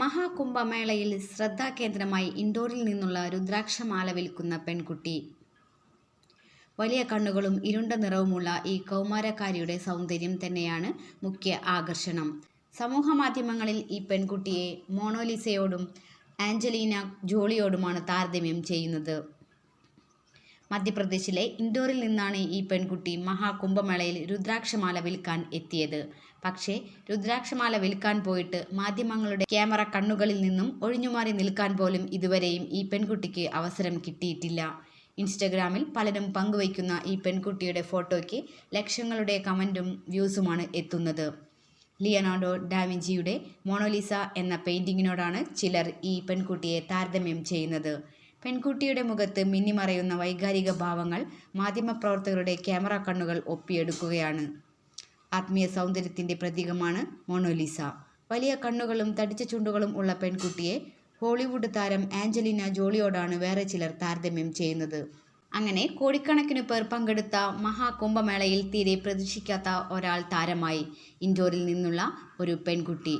മഹാകുംഭമേളയിൽ ശ്രദ്ധാകേന്ദ്രമായി ഇൻഡോറിൽ നിന്നുള്ള രുദ്രാക്ഷമാല വിൽക്കുന്ന പെൺകുട്ടി. വലിയ കണ്ണുകളും ഇരുണ്ട നിറവുമുള്ള ഈ കൗമാരക്കാരിയുടെ സൗന്ദര്യം തന്നെയാണ് മുഖ്യ ആകർഷണം. സമൂഹമാധ്യമങ്ങളിൽ ഈ പെൺകുട്ടിയെ മോണോലിസയോടും ആഞ്ചലീന ജോളിയോടുമാണ് താരതമ്യം ചെയ്യുന്നത്. മധ്യപ്രദേശിലെ ഇൻഡോറിൽ നിന്നാണ് ഈ പെൺകുട്ടി മഹാകുംഭമേളയിൽ രുദ്രാക്ഷമാല വിൽക്കാൻ എത്തിയത്. പക്ഷേ രുദ്രാക്ഷമാല വിൽക്കാൻ പോയിട്ട് മാധ്യമങ്ങളുടെ ക്യാമറ കണ്ണുകളിൽ നിന്നും ഒഴിഞ്ഞുമാറി നിൽക്കാൻ പോലും ഇതുവരെയും ഈ പെൺകുട്ടിക്ക് അവസരം കിട്ടിയിട്ടില്ല. ഇൻസ്റ്റഗ്രാമിൽ പലരും പങ്കുവയ്ക്കുന്ന ഈ പെൺകുട്ടിയുടെ ഫോട്ടോയ്ക്ക് ലക്ഷങ്ങളുടെ കമന്റും വ്യൂസുമാണ് എത്തുന്നത്. ലിയനാർഡോ ഡാവിഞ്ചിയുടെ മോണോലിസ എന്ന പെയിന്റിങ്ങിനോടാണ് ചിലർ ഈ പെൺകുട്ടിയെ താരതമ്യം ചെയ്യുന്നത്. പെൺകുട്ടിയുടെ മുഖത്ത് മിന്നിമറയുന്ന വൈകാരിക ഭാവങ്ങൾ മാധ്യമപ്രവർത്തകരുടെ ക്യാമറ കണ്ണുകൾ ഒപ്പിയെടുക്കുകയാണ്. ആത്മീയ സൗന്ദര്യത്തിന്റെ പ്രതീകമാണ് മൊണോലിസ. വലിയ കണ്ണുകളും തടിച്ച ചുണ്ടുകളും ഉള്ള പെൺകുട്ടിയെ ഹോളിവുഡ് താരം ആഞ്ചലിന ജോളിയോടാണ് വേറെ ചിലർ താരതമ്യം ചെയ്യുന്നത്. അങ്ങനെ കോടിക്കണക്കിന് പേർ പങ്കെടുത്ത മഹാകുംഭമേളയിൽ തീരെ പ്രതീക്ഷിക്കാത്ത ഒരാൾ താരമായി ഇൻഡോറിൽ നിന്നുള്ള ഒരു പെൺകുട്ടി.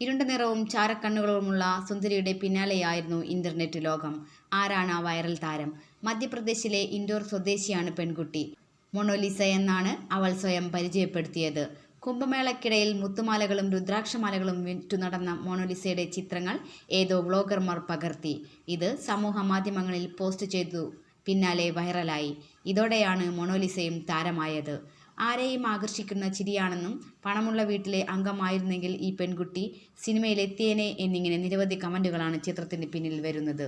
ഇരുണ്ട നിറവും ചാരക്കണ്ണുകളുമുള്ള സുന്ദരിയുടെ പിന്നാലെയായിരുന്നു ഇന്റർനെറ്റ് ലോകം. ആരാണ് ആ വൈറൽ താരം? മധ്യപ്രദേശിലെ ഇൻഡോർ സ്വദേശിയാണ് പെൺകുട്ടി. മൊണോലിസ എന്നാണ് അവൾ സ്വയം പരിചയപ്പെടുത്തിയത്. കുംഭമേളയ്ക്കിടയിൽ മുത്തുമാലകളും രുദ്രാക്ഷമാലകളും വിറ്റു നടന്ന മൊണോലിസയുടെ ചിത്രങ്ങൾ ഏതോ വ്ളോഗർമാർ പകർത്തി. ഇത് സമൂഹ മാധ്യമങ്ങളിൽ പോസ്റ്റ് ചെയ്തു പിന്നാലെ വൈറലായി. ഇതോടെയാണ് മൊണോലിസയും താരമായത്. ആരെയും ആകർഷിക്കുന്ന ചിരിയാണെന്നും പണമുള്ള വീട്ടിലെ അംഗമായിരുന്നെങ്കിൽ ഈ പെൺകുട്ടി സിനിമയിലെത്തിയേനെ എന്നിങ്ങനെ നിരവധി കമന്റുകളാണ് ചിത്രത്തിന് പിന്നിൽ വരുന്നത്.